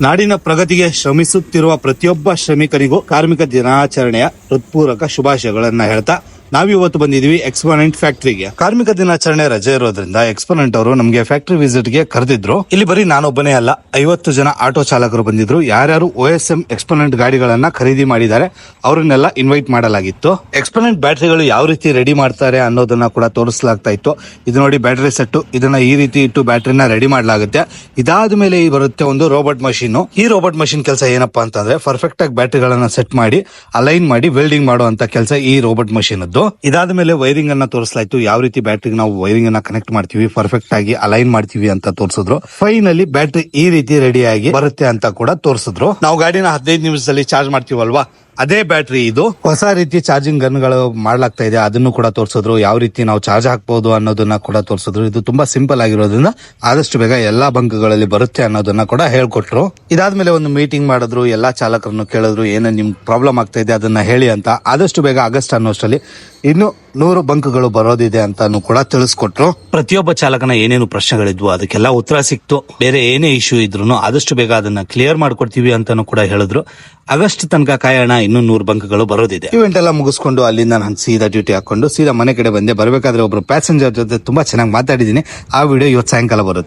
ನಾಡಿನ ಪ್ರಗತಿಗೆ ಶ್ರಮಿಸುತ್ತಿರುವ ಪ್ರತಿಯೊಬ್ಬ ಶ್ರಮಿಕರಿಗೂ ಕಾರ್ಮಿಕ ದಿನಾಚರಣೆಯ ಹೃತ್ಪೂರ್ವಕ ಶುಭಾಶಯಗಳನ್ನ ಹೇಳ್ತಾ ನಾವಿವತ್ತು ಬಂದಿದೀವಿ ಎಕ್ಸ್ಪೋನೆಂಟ್ ಫ್ಯಾಕ್ಟರಿಗೆ ಕಾರ್ಮಿಕ ದಿನಾಚರಣೆ ರಜೆ ಇರೋದ್ರಿಂದ ಎಕ್ಸ್ಪೋನೆಂಟ್ ಅವರು ನಮಗೆ ಫ್ಯಾಕ್ಟರಿ ವಿಸಿಟ್ಗೆ ಕರೆದಿದ್ರು. ಇಲ್ಲಿ ಬರೀ ನಾನೊಬ್ಬನೇ ಅಲ್ಲ, ಐವತ್ತು ಜನ ಆಟೋ ಚಾಲಕರು ಬಂದಿದ್ರು. ಯಾರ್ಯಾರು ಓ ಎಸ್ ಎಂ ಎಕ್ಸ್ಪೋನೆಂಟ್ ಗಾಡಿಗಳನ್ನ ಖರೀದಿ ಮಾಡಿದ್ದಾರೆ, ಅವರನ್ನೆಲ್ಲ ಇನ್ವೈಟ್ ಮಾಡಲಾಗಿತ್ತು. ಎಕ್ಸ್ಪೋನೆಂಟ್ ಬ್ಯಾಟರಿಗಳು ಯಾವ ರೀತಿ ರೆಡಿ ಮಾಡ್ತಾರೆ ಅನ್ನೋದನ್ನ ಕೂಡ ತೋರಿಸಲಾಗ್ತಾ ಇತ್ತು. ಇದು ನೋಡಿ ಬ್ಯಾಟರಿ ಸೆಟ್ ಇದನ್ನ ಈ ರೀತಿ ಇಟ್ಟು ಬ್ಯಾಟರಿನ ರೆಡಿ ಮಾಡಲಾಗುತ್ತೆ. ಇದಾದ ಮೇಲೆ ಈ ಬರುತ್ತೆ ಒಂದು ರೋಬೋಟ್ ಮಷೀನ್ ಈ ರೋಬೋಟ್ ಮಷೀನ್ ಕೆಲಸ ಏನಪ್ಪಾ ಅಂತಂದ್ರೆ ಪರ್ಫೆಕ್ಟ್ ಆಗಿ ಬ್ಯಾಟರಿಗಳನ್ನ ಸೆಟ್ ಮಾಡಿ ಅಲೈನ್ ಮಾಡಿ ವೆಲ್ಡಿಂಗ್ ಮಾಡುವಂತ ಕೆಲಸ ಈ ರೋಬೋಟ್ ಮಷೀನ್ ಅದ್ದು ಇದಾದ ಮೇಲೆ ವೈರಿಂಗ್ ಅನ್ನ ತೋರಿಸಲಾಯ್ತು. ಯಾವ ರೀತಿ ಬ್ಯಾಟ್ರಿ ನಾವು ವೈರಿಂಗ್ ಅನ್ನ ಕನೆಕ್ಟ್ ಮಾಡ್ತೀವಿ ಪರ್ಫೆಕ್ಟ್ ಆಗಿ ಅಲೈನ್ ಮಾಡ್ತೀವಿ ಅಂತ ತೋರಿಸಿದ್ರು. ಫೈನಲಿ ಬ್ಯಾಟ್ರಿ ಈ ರೀತಿ ರೆಡಿ ಆಗಿ ಬರುತ್ತೆ ಅಂತ ಕೂಡ ತೋರಿಸಿದ್ರು. ನಾವು ಗಾಡಿನ ಹದಿನೈದು ನಿಮಿಷದಲ್ಲಿ ಚಾರ್ಜ್ ಮಾಡ್ತೀವಲ್ವಾ? ಅದೇ ಬ್ಯಾಟ್ರಿ ಇದು? ಹೊಸ ರೀತಿ ಚಾರ್ಜಿಂಗ್ ಗನ್ಗಳು ಮಾಡ್ಲಾಗ್ತಾ ಇದೆ. ಅದನ್ನು ಕೂಡ ತೋರಿಸಿದ್ರು. ಯಾವ ರೀತಿ ನಾವು ಚಾರ್ಜ್ ಹಾಕಬಹುದು ಅನ್ನೋದನ್ನ ಕೂಡ ತೋರಿಸಿದ್ರು. ಇದು ತುಂಬಾ ಸಿಂಪಲ್ ಆಗಿರೋದ್ರಿಂದ ಆದಷ್ಟು ಬೇಗ ಎಲ್ಲಾ ಬಂಕ್ಗಳಲ್ಲಿ ಬರುತ್ತೆ ಅನ್ನೋದನ್ನ ಕೂಡ ಹೇಳ್ಕೊಟ್ರು. ಇದಾದ್ಮೇಲೆ ಒಂದು ಮೀಟಿಂಗ್ ಮಾಡಿದ್ರು. ಎಲ್ಲಾ ಚಾಲಕರನ್ನು ಕೇಳಿದ್ರು. ಏನೇ ನಿಮ್ ಪ್ರಾಬ್ಲಮ್ ಆಗ್ತಾ ಇದೆ ಅದನ್ನ ಹೇಳಿ ಅಂತ. ಆದಷ್ಟು ಬೇಗ ಆಗಸ್ಟ್ ಅನ್ನೋಷ್ಟರಲ್ಲಿ ಇನ್ನು ನೂರು ಬಂಕ್ಗಳು ಬರೋದಿದೆ ಅಂತಾನು ಕೂಡ ತಿಳಿಸ್ಕೊಟ್ರು. ಪ್ರತಿಯೊಬ್ಬ ಚಾಲಕನ ಏನೇನು ಪ್ರಶ್ನೆಗಳಿದ್ವು ಅದಕ್ಕೆಲ್ಲ ಉತ್ತರ ಸಿಕ್ತು. ಬೇರೆ ಏನೇ ಇಶ್ಯೂ ಇದ್ರು ಆದಷ್ಟು ಬೇಗ ಅದನ್ನ ಕ್ಲಿಯರ್ ಮಾಡ್ಕೊಡ್ತೀವಿ ಅಂತಾನು ಕೂಡ ಹೇಳಿದ್ರು. ಆಗಸ್ಟ್ ತನಕ ಕಾಯೋಣ ಇನ್ನೂ ನೂರು ಬಂಕ್ಗಳು ಬರೋದಿದೆ. ಇವೆಂಟ್ ಎಲ್ಲ ಮುಗಿಸ್ಕೊಂಡು ಅಲ್ಲಿಂದ ನಾನು ಸೀದಾ ಡ್ಯೂಟಿ ಹಾಕೊಂಡು ಸೀದಾ ಮನೆ ಕಡೆ ಬಂದೆ. ಬರಬೇಕಾದ್ರೆ ಒಬ್ರು ಪ್ಯಾಸೆಂಜರ್ ಜೊತೆ ತುಂಬಾ ಚೆನ್ನಾಗಿ ಮಾತಾಡಿದೀನಿ ಆ ವಿಡಿಯೋ ಇವತ್ತು ಸಾಯಂಕಾಲ ಬರುತ್ತೆ.